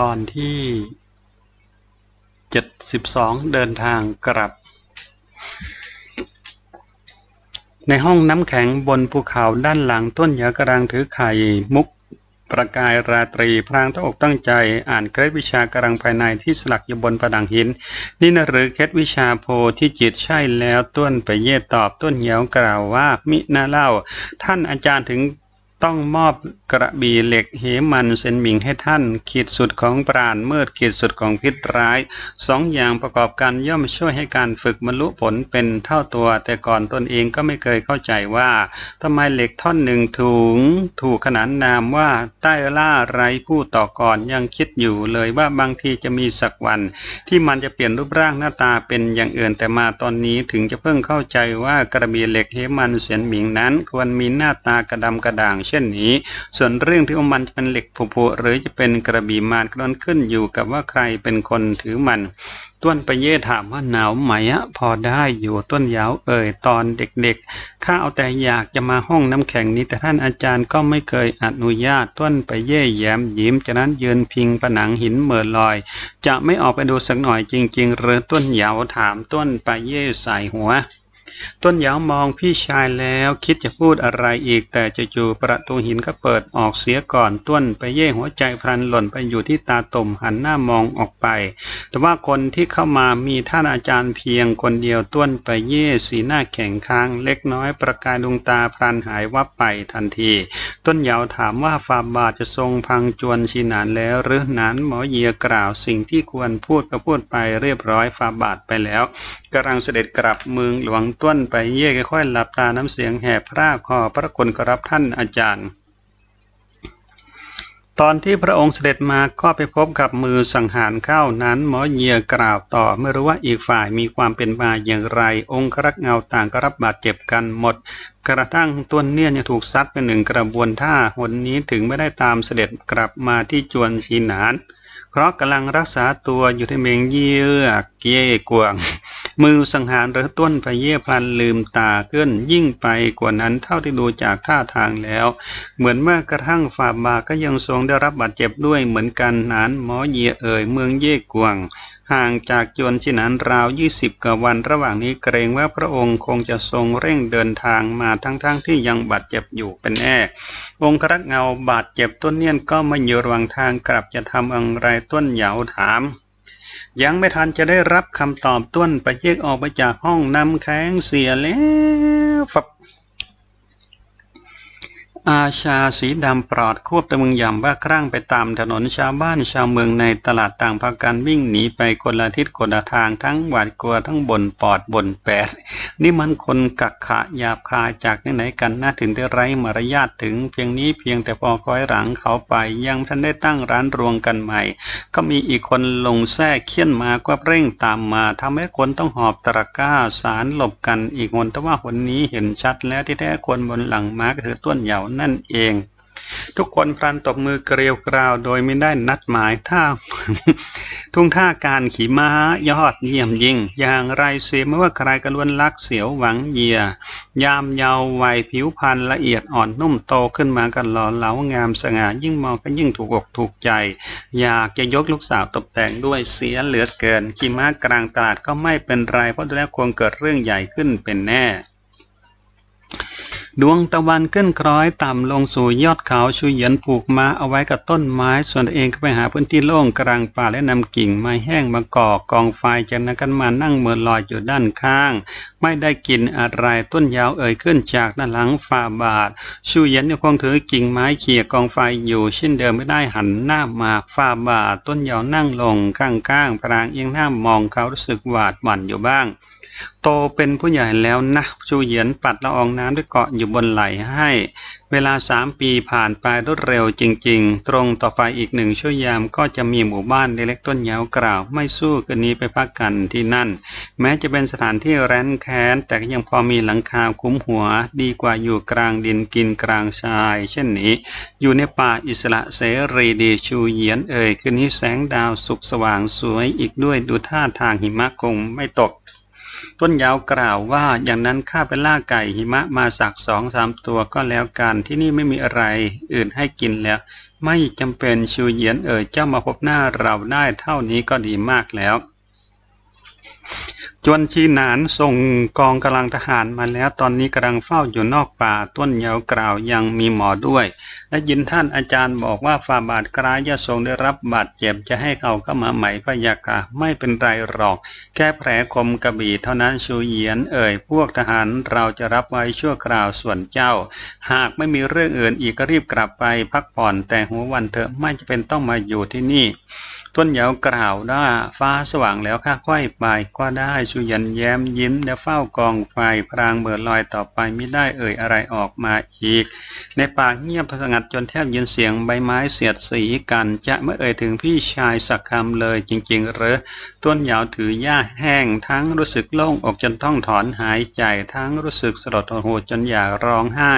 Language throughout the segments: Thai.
ตอนที่เจ็ดสิบสองเดินทางกลับ ในห้องน้ำแข็งบนภูเขาด้านหลังต้นยากระรังถือไข่มุก ประกายราตรีพรางตั้งอกตั้งใจ อ่านเคล็ดวิชากำลังภายในที่สลักอยู่บนผนังหิน นี่นะหรือเคล็ดวิชาโพที่จิตใช่แล้วต้นไปเย่ตอบต้นเหยียวกล่าวว่ามิน่าเล่า ท่านอาจารย์ถึง ต้องมอบกระบี่เหล็กเหมันเซนหมิงให้ท่าน ขีดสุดของปราณมืดขีดสุดของพิษร้ายสองอย่างประกอบกันย่อมช่วยให้การฝึกบรรลุผลเป็นเท่าตัว แต่ก่อนตนเองก็ไม่เคยเข้าใจว่าทำไมเหล็กท่อนหนึ่งถุงถูกขนานนามว่าใต้ล่าไรผู้ต่อก่อนยังคิดอยู่เลยว่าบางทีจะมีสักวัน ที่มันจะเปลี่ยนรูปร่างหน้าตาเป็นอย่างอื่นแต่มาตอนนี้ถึงจะเพิ่งเข้าใจว่ากระบี่เหล็กเหมันเสียนหมิงนั้น ควรมีหน้าตากระดำกระด่างเช่นนี้ ส่วนเรื่องที่ว่ามันจะเป็นเหล็กผุๆหรือจะเป็นกระบี่มารก็นั้นขึ้นอยู่กับว่าใครเป็นคนถือมัน ต้นไปเย่ถามว่าหนาวไหมอะพอได้อยู่ต้นยาวเอ่ยตอนเด็กๆข้าเอาแต่อยากจะมาห้องน้ำแข็งนี้แต่ท่านอาจารย์ก็ไม่เคยอนุญาตต้นไปเย่แย้มยิ้มจากนั้นยืนพิงผนังหินเมื่อลอย จะไม่ออกไปดูสักหน่อยจริง ๆ หรือต้นยาวถามต้นไปเย่ใส่หัว ต้นยาวมองพี่ชายแล้วคิดจะพูดอะไรอีก แต่จู่ๆประตูหินก็เปิดออกเสียก่อนต้นไปเย่หัวใจพลันหล่นไปอยู่ที่ตาตุ่มหันหน้ามองออกไป แต่ว่าคนที่เข้ามามีท่านอาจารย์เพียงคนเดียวต้นไปเย่สีหน้าแข็งค้าง เล็กน้อยประกายดวงตาพลันหายวับไปทันที ต้นยาวถามว่าฟาบาทจะทรงพังจวนชีนานแล้ว หรือหนานหมอเยียกล่าวสิ่งที่ควรพูดก็พูดไปเรียบร้อยฟาบาทไปแล้วกำลังเสด็จกลับเมืองหลวงต้นไปเย่ค่อยๆหลับตาน้ำเสียงแหบพร่าขอพระคุณกรับท่านอาจารย์ ตอนที่พระองค์เสด็จมาก็ไปพบกับมือสังหารเข้านั้นหมอเยียกล่าวต่อไม่รู้ว่าอีกฝ่ายมีความเป็นมาอย่างไร องค์ครักเงาต่างก็รับบาดเจ็บกันหมด กระทั่งตัวเนี่ยยังถูกซัดเป็นหนึ่งกระบวนท่าหนนี้ถึงไม่ได้ตามเสด็จกลับมาที่จวนชีนานเพราะกำลังรักษาตัวอยู่ที่เมงเยี่ยเกี้ยกวง มือสังหารหรือต้นพเยพันลืมตาขึ้นยิ่งไปกว่านั้นเท่าที่ดูจากท่าทางแล้ว เหมือนเมื่อกระทั่งฝ่าบาก็ยังทรงได้รับบาดเจ็บด้วยเหมือนกันนานหมอเยเอ่ยเมืองเย่กวงห่างจากจวนชินันราวยี่สิบกว่าวันระหว่างนี้เกรงว่าพระองค์คงจะทรงเร่งเดินทางมาทั้งๆทที่ยังบาดเจ็บอยู่เป็นแน่ องครักเงาบาดเจ็บต้นเนียนก็ไม่อยู่ระหว่างทางกลับจะทำอะไรต้นเหยาถาม ยังไม่ทันจะได้รับคำตอบต้นไปเยกออกไปจากห้องน้ำแข็งเสียแล้วฟับ อาชาสีดำปลอดควบตะมึงยำว่าครั่งไปตามถนนชาวบ้านชาวเมืองในตลาดต่างพากันวิ่งหนีไปคนละทิศคนละทางทั้งหวาดกลัวทั้งบ่นปอดบ่นแปดนี่มันคนกักขะหยาบคายจากไหนกันนะถึงได้ไร้มารยาทถึงเพียงนี้เพียงแต่พอคอยหลังเขาไปยังท่านได้ตั้งร้านรวงกันใหม่ ก็มีอีกคนลงแทรกเคี่ยนมาก็เร่งตามมาทำให้คนต้องหอบตะก้าสารหลบกันอีกคนแต่ว่าคนนี้เห็นชัดแล้วที่แท้คนบนหลังม้าก็คือต้นเหยานั่นเอง ทุกคนพลันตบมือเกลียวกราวโดยไม่ได้นัดหมายท่าทุ่งท่าการขี่ม้ายอดเยี่ยมยิ่ง อย่างไรเสียไม่ว่าใครกระล้วนลักเสียวหวังเหยีย ยามเยาว์วัยผิวพรรณละเอียดอ่อนนุ่มโตขึ้นมากันหล่อเหลางามสง่ายิ่งมองก็ยิ่งถูกอกถูกใจ อยากจะยกลูกสาวตกแต่งด้วยเสียเหลือเกินขี่ม้ากลางตลาดก็ไม่เป็นไรเพราะดูแล้วคงเกิดเรื่องใหญ่ขึ้นเป็นแน่ ดวงตะวันขึ้นคล้อยต่ำลงสู่ยอดเขาชูเหยียนผูกม้าเอาไว้กับต้นไม้ ส่วนตัวเองก็ไปหาพื้นที่โล่งกลางป่าและนำกิ่งไม้แห้งมาก่อกองไฟจากนั้นกันมานั่งเมือลอยอยู่ด้านข้าง ไม่ได้กินอะไรต้นยาวเอ่ยขึ้นจากด้านหลังฝ่าบาท ชูเหยียนยังคงถือกิ่งไม้เขี่ยกองไฟอยู่เช่นเดิมไม่ได้หันหน้ามาฝ่าบาท ต้นยาวนั่งลงข้างๆพรางเอียงหน้ามองเขารู้สึกหวาดหวั่นอยู่บ้าง โตเป็นผู้ใหญ่แล้วนะชูเหยียนปัดละอองน้ำด้วยเกาะอยู่บนไหลให้ เวลาสามปีผ่านไปรวดเร็วจริง ๆ ตรงต่อไปอีกหนึ่งชั่วยามก็จะมีหมู่บ้านเล็กต้นยาวกล่าว ไม่สู้คืนนี้ไปพักกันที่นั่น แม้จะเป็นสถานที่แร้นแค้น แต่ก็ยังพอมีหลังคาคุ้มหัว ดีกว่าอยู่กลางดินกินกลางชาย เช่นนี้ อยู่ในป่าอิสระเสรีดีชูเหยียนเอ่ยคืนนี้แสงดาวสุกสว่างสวยอีกด้วยดูท่าทางหิมะคงไม่ตก ต้นยาวกล่าวว่าอย่างนั้นข้าไปล่าไก่หิมะมาสักสองสามตัวก็แล้วกันที่นี่ไม่มีอะไรอื่นให้กินแล้ว ไม่จำเป็นชูเหยียนเอ่ยเจ้ามาพบหน้าเราได้เท่านี้ก็ดีมากแล้ว จวนชีหนานส่งกองกำลังทหารมาแล้วตอนนี้กำลังเฝ้าอยู่นอกป่าต้นยาวกล่าวยังมีหมอด้วยและยินท่านอาจารย์บอกว่าฝ่าบาทกรายจะทรงได้รับบาดเจ็บจะให้เขาเข้ามาใหม่พะยากาไม่เป็นไรหรอก แค่แผลคมกระบี่เท่านั้นชูเยียนเอ่ยพวกทหารเราจะรับไว้ชั่วคราวส่วนเจ้า หากไม่มีเรื่องอื่นอีกก็รีบกลับไปพักผ่อนแต่หัววันเถอะไม่จะเป็นต้องมาอยู่ที่นี่ต้นเหยากล่าวว่าฟ้าสว่างแล้วข้าค่อยไปก็ได้ชูยันแย้มยิ้มและเฝ้ากองไฟพรางเบิดลอยต่อไปไม่ได้เอ่ยอะไรออกมาอีก ในป่าเงียบสงดจนแทบยินเสียงใบไม้เสียดสีกัน จะไม่เอ่ยถึงพี่ชายสักคำเลยจริงๆหรือต้นเหยาวถือหญ้าแห้ง ทั้งรู้สึกโล่งอกจนต้องถอนหายใจ ทั้งรู้สึกสลดโหดจนอยากร้องไห้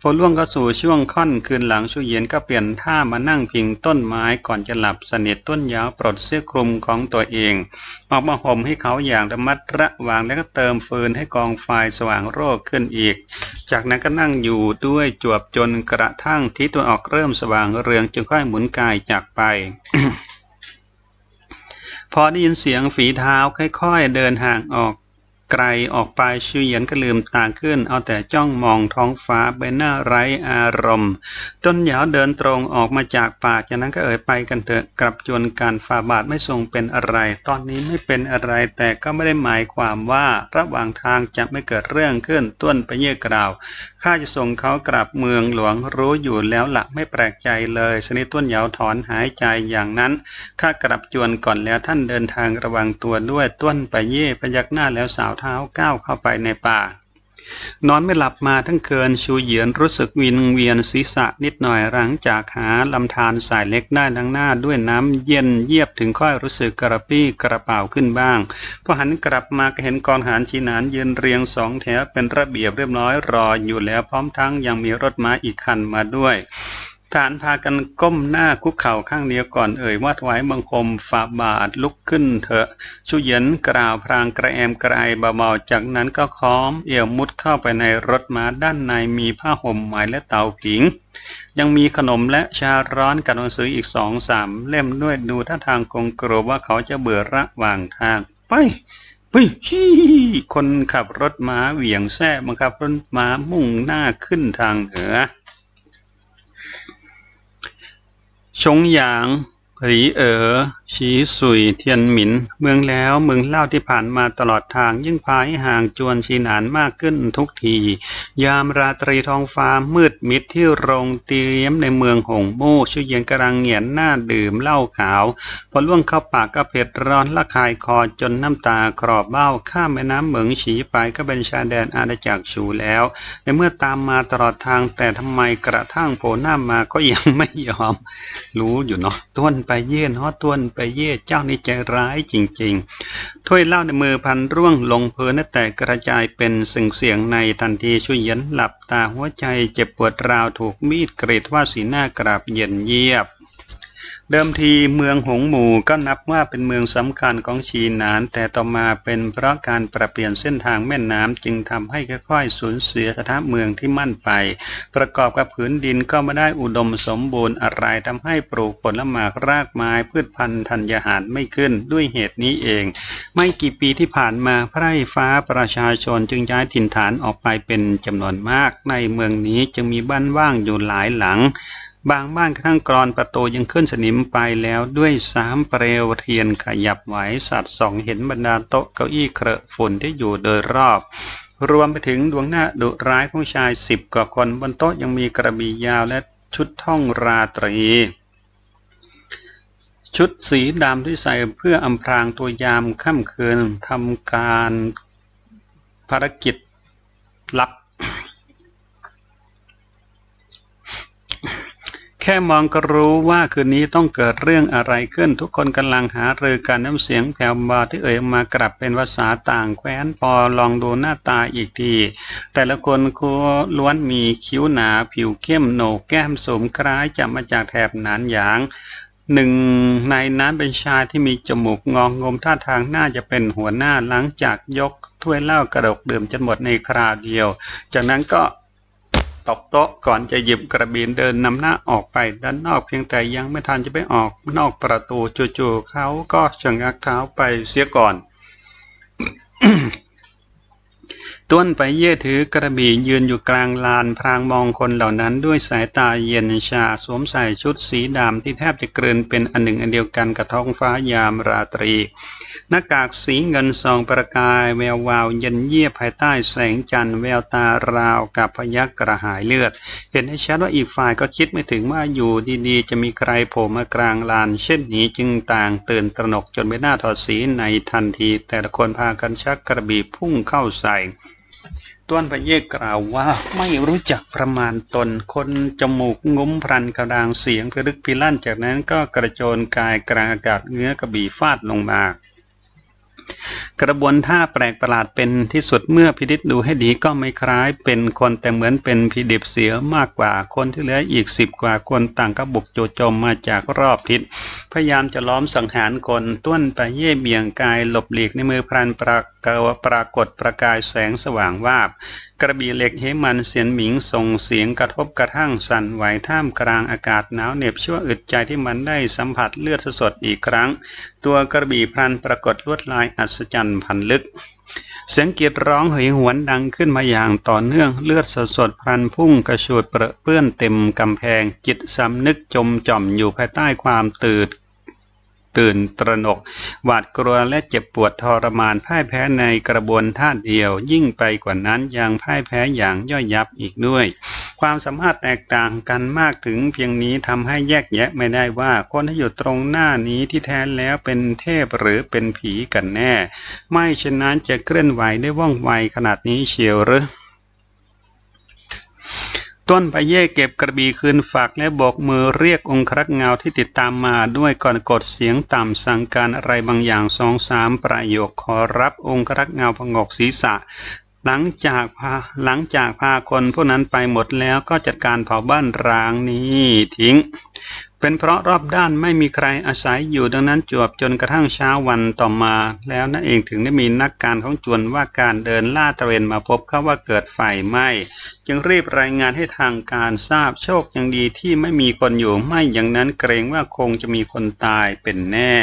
พอล่วงเข้าสู่ช่วงค่อนคืนหลังชูเย็นก็เปลี่ยนท่ามานั่งพิงต้นไม้ก่อนจะหลับสนิทต้นยาวปลดเสื้อคลุมของตัวเองออกมาห่มให้เขาอย่างระมัดระวังแล้วก็เติมฟืนให้กองไฟสว่างโรคขึ้นอีก จากนั้นก็นั่งอยู่ด้วยจวบจนกระทั่งที่ตัวออกเริ่มสว่างเรืองจึงค่อยหมุนกายจากไป พอได้ยินเสียงฝีเท้าค่อยๆเดินห่างออก ไกลออกไปชูเหยียนก็ลืมตาขึ้น เอาแต่จ้องมองท้องฟ้าใบหน้าไร้อารมณ์ต้นเหยาวเดินตรงออกมาจากป่าจากนั้นก็เอ่ยไปกันเถอะกลับจวนการฝ่าบาทไม่ทรงเป็นอะไร ตอนนี้ไม่เป็นอะไรแต่ก็ไม่ได้หมายความว่าระหว่างทางจะไม่เกิดเรื่องขึ้นต้นไปเยี่ยกล่าวข้าจะส่งเขากลับเมืองหลวงรู้อยู่แล้วละไม่แปลกใจเลยสนิทต้นเหยาวถอนหายใจอย่างนั้นข้ากลับจวนก่อนแล้วท่านเดินทางระวังตัวด้วยต้นไปเย่พยักหน้าแล้วสาวเท้าก้าวเข้าไปในป่า นอนไม่หลับมาทั้งคืนชูเหยียนรู้สึกวินเวียนศีรษะนิดหน่อยหลังจากหาลำธารสายเล็กได้ดังหน้าด้วยน้ำเย็นเยียบถึงค่อยรู้สึกกระปี้กระเป๋าขึ้นบ้างพอหันกลับมาก็เห็นกองหารชีนานยืนเรียงสองแถวเป็นระเบียบเรียบร้อยรออยู่แล้วพร้อมทั้งยังมีรถม้าอีกคันมาด้วย ทหารพากันก้มหน้าคุกเข่าข้างเดียวก่อนเอ่ยว่าถวายบังคมฝ่าบาทลุกขึ้นเถอะชูเยินกล่าวพรางกระแอมกระไอเบาๆจากนั้นก็ค้อม เอี่ยวมุดเข้าไปในรถม้าด้านในมีผ้าห่มไหมและเตาผิง ยังมีขนมและชาร้อนกับหนังสืออีกสองสามเล่มด้วยดูท่าทางคงกลัวว่าเขาจะเบื่อระหว่างทางไปไปชี้คนขับรถม้าเหวี่ยงแซ่บังคับรถม้ามุ่งหน้าขึ้นทางเหนือ ชง หรีเอ๋อชีสุยเทียนหมิน เมืองแล้วเมืองเล่าที่ผ่านมาตลอดทางยิ่งพาให้ห่างจวนชีหนานมากขึ้นทุกที ยามราตรีทองฟ้ามืดมิดที่โรงเตรียมในเมืองหงมู่ชื่อเย็นกำลังเหงียนหน้าดื่มเหล้าขาว พอล่วงเข้าปากก็เผ็ดร้อนละคายคอจนน้ำตาครอบเบ้าข้ามแม่น้ำเหมืองฉีไปก็เป็นชายแดนอาณาจักรชูแล้ว ในเมื่อตามมาตลอดทางแต่ทำไมกระทั่งโผล่หน้ามาก็ยังไม่ยอม รู้อยู่เนาะต้วนไปเย่ยนฮอต้วนไปเย่เจ้านี่ใจร้ายจริงๆ ถ้วยเหล้าในมือพันร่วงลงเพลินแต่กระจายเป็นสิ่งเสียงในทันทีช่วยเย็นหลับตาหัวใจเจ็บปวดราวถูกมีดกรีดว่าสีหน้ากราบเย็นเยียบ เดิมทีเมืองหงหมู่ก็นับว่าเป็นเมืองสำคัญของชีนาน แต่ต่อมาเป็นเพราะการปรับเปลี่ยนเส้นทางแม่น้ำจึงทำให้ค่อยๆสูญเสียสถาเมืองที่มั่นไป ประกอบกับผืนดินก็ไม่ได้อุดมสมบูรณ์อะไรทำให้ปลูกผลไม้รากไม้พืชพันธุ์ธัญญาหารไม่ขึ้นด้วยเหตุนี้เอง ไม่กี่ปีที่ผ่านมาไพร่ฟ้าประชาชนจึงย้ายถิ่นฐานออกไปเป็นจำนวนมาก ในเมืองนี้จึงมีบ้านว่างอยู่หลายหลัง บางบ้านข้างกรอนประตูยังขึ้นสนิมไปแล้วด้วยสามเปลวเทียนขยับไหวสัตว์ส่องเห็นบรรดาโต๊ะเก้าอี้เครอะฝุ่นที่อยู่โดยรอบ รวมไปถึงดวงหน้าดุร้ายของชายสิบกว่าคนบนโต๊ะยังมีกระบี่ยาวและชุดท่องราตรี ชุดสีดำที่ใส่เพื่ออำพรางตัวยามค่ำคืนทำการภารกิจลับ แค่มองก็รู้ว่าคืนนี้ต้องเกิดเรื่องอะไรขึ้น ทุกคนกำลังหารือกันน้ำเสียงแผ่วเบาที่เอ่ยมากลับเป็นภาษาต่างแคว้นพอลองดูหน้าตาอีกที แต่ละคนคูล้วนมีคิ้วหนาผิวเข้มโหนกแก้มสมคล้ายจะมาจากแถบหนานหยางหนึ่งในนั้นเป็นชายที่มีจมูกงองงมท่าทางน่าจะเป็นหัวหน้าหลังจากยกถ้วยเหล้ากระดกดื่มจนหมดในคราวเดียว จากนั้นก็ ตบโต๊ะก่อนจะหยิบกระบี่เดินนำหน้าออกไปด้านนอกเพียงแต่ยังไม่ทันจะไปออกนอกประตูจู่ๆเขาก็ชะงักเท้าไปเสียก่อน ต้นไปเย่ถือกระบี่ยืนอยู่กลางลานพรางมองคนเหล่านั้นด้วยสายตาเย็นชาสวมใส่ชุดสีดำที่แทบจะเกลืนเป็นอันหนึ่งอันเดียวกันกับท้องฟ้ายามราตรี หน้ากากสีเงินส่องประกายแวววาวเย็นเยียภายใต้แสงจันทร์แววตาราวกับพยักกระหายเลือด เห็นให้ชัดว่าอีกฝ่ายก็คิดไม่ถึงว่าอยู่ดีๆ จะมีใครโผล่มากลางลาน เช่นนี้จึงต่างตื่นตระหนกจนไม่น่าถอดสีในทันที แต่ละคนพากันชักกระบี่พุ่งเข้าใส่ ต้วนพระเยกกล่าวว่าไม่รู้จักประมาณตน คนจมูกงุ้มพรันกระดางเสียงพิรึกพิลั่นจากนั้นก็กระโจนกายกลางอากาศเงื้อกระบี่ฟาดลงมา กระบวนท่าแปลกประหลาดเป็นที่สุดเมื่อพิดิษดูให้ดีก็ไม่คล้ายเป็นคนแต่เหมือนเป็นผีดิบเสียมากกว่าคนที่เหลืออีกสิบกว่าคนต่างก็บุกโจโจมมาจากรอบทิศพยายามจะล้อมสังหารคนต้นไปเย่เบี่ยงกายหลบหลีกในมือพรานปรากฏปรากฏประกายแสงสว่างวาบ กระบี่เหล็กเฮมันเสียนหมิงส่งเสียงกระทบกระทั่งสั่นไหวท่ามกลางอากาศหนาวเหน็บชั่วอึดใจที่มันได้สัมผัสเลือดสดอีกครั้ง ตัวกระบี่พลันปรากฏลวดลายอัศจรรย์พันลึก เสียงกีดร้องเหยหวนดังขึ้นมาอย่างต่อเนื่องเลือดสดพลันพุ่งกระฉูดเปรอะเปื้อนเต็มกำแพงจิตสำนึกจมจ่อมอยู่ภายใต้ความตื่น ตื่นตระหนก หวาดกลัวและเจ็บปวดทรมานพ่ายแพ้ในกระบวนท่าเดียว ยิ่งไปกว่านั้นยังพ่ายแพ้อย่างย่อยยับอีกด้วย ความสามารถแตกต่างกันมากถึงเพียงนี้ทำให้แยกแยะไม่ได้ว่าคนที่อยู่ตรงหน้านี้ที่แท้แล้วเป็นเทพหรือเป็นผีกันแน่ ไม่เช่นนั้นจะเคลื่อนไหวได้ว่องไวขนาดนี้เชียวหรือ ต้นปะเย่เก็บกระบี่คืนฝากและโบกมือเรียกองครักษ์เงาที่ติดตามมาด้วยก่อนกดเสียงต่ำสั่งการอะไรบางอย่างสองสามประโยคขอรับองครักษ์เงาพงกศีรษะ หลังจากพาหลังจากพาคนพวกนั้นไปหมดแล้วก็จัดการเผาบ้านร้างนี้ทิ้ง เป็นเพราะรอบด้านไม่มีใครอาศัยอยู่ดังนั้นจวบจนกระทั่งเช้าวันต่อมา แล้วนั่นเองถึงได้มีนักการของจวนว่าการเดินล่าตระเวนมาพบเขาว่าเกิดไฟไหม้จึงรีบรายงานให้ทางการทราบโชคยังดีที่ไม่มีคนอยู่ไม่อย่างนั้นเกรงว่าคงจะมีคนตายเป็นแน่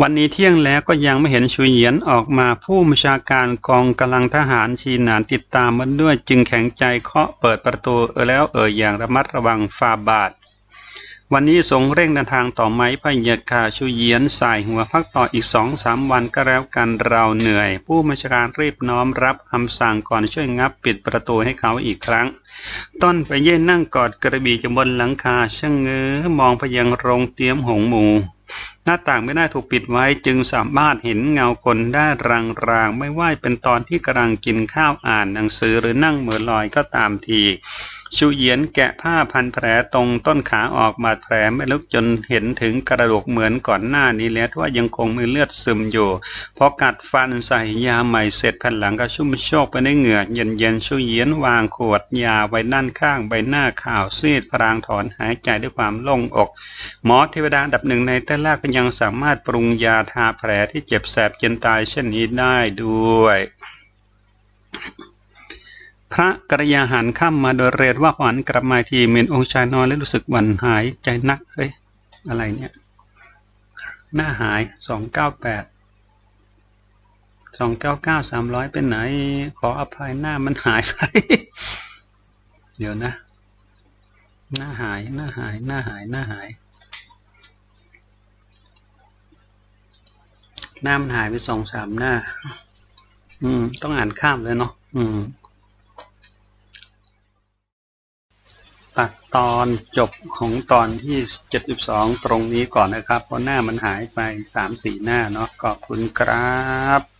วันนี้เที่ยงแล้วก็ยังไม่เห็นชุยเหยียนออกมาผู้บัญชาการกองกำลังทหารชีนานติดตามมันด้วยจึงแข็งใจเคาะเปิดประตูเออแล้วเอ่ยอย่างระมัดระวังฟาบาท วันนี้ทรงเร่งเดินทางต่อไหมพะเยียดขาชุยเหยียนสายหัวพักต่ออีกสองสามวันก็แล้วกันเราเหนื่อย ผู้บัญชาการรีบน้อมรับคำสั่งก่อนช่วยงับปิดประตูให้เขาอีกครั้ง ต้นไปเย่นั่งกอดกระบี่จบนหลังคาช่างเงื้อมองไปยังโรงเตรียมหงหมู หน้าต่างไม่ได้ถูกปิดไว้จึงสามารถเห็นเงาคนได้รางๆ ไม่ว่าเป็นตอนที่กำลังกินข้าวอ่านหนังสือหรือนั่งเหมือลอยก็ตามที ชูเยียนแกะผ้าพันแผลตรงต้นขาออกบาดแผลไม่ลึกจนเห็นถึงกระดูกเหมือนก่อนหน้านี้แล้วว่ายังคงมีเลือดซึมอยู่พอกัดฟันใส่ยาใหม่เสร็จแผ่นหลังก็ชุ่มโชกไปด้วยเหงื่อเย็นๆชูเยียนวางขวดยาไว้ด้านข้างใบหน้าขาวซีดพรางถอนหายใจด้วยความโล่งอก หมอเทวดาดับหนึ่งในใต้ลาก็ยังสามารถปรุงยาทาแผลที่เจ็บแสบเจนตายเช่นนี้ได้ด้วย พระกระยาหันข้ามมาโดยเร็วว่าหวันกลับมาทีเมนองค์ชายนอนและรู้สึกหวั่นหายใจนักเฮ้ยอะไรเนี่ย หน้าหายสองเก้าแปดสองเก้าเก้าสามร้อยเป็นไหน ขออภัยหน้ามันหายไป เดี๋ยวนะ หน้าหายหน้าหายหน้าหายหน้าหายหน้ามันหายไปสองสามหน้า อืม ต้องอ่านข้ามเลยเนาะอืม ตัดตอนจบของตอนที่เจ็ดสิบสองตรงนี้ก่อนนะครับ เพราะหน้ามันหายไปสามสี่หน้าเนาะขอบคุณครับ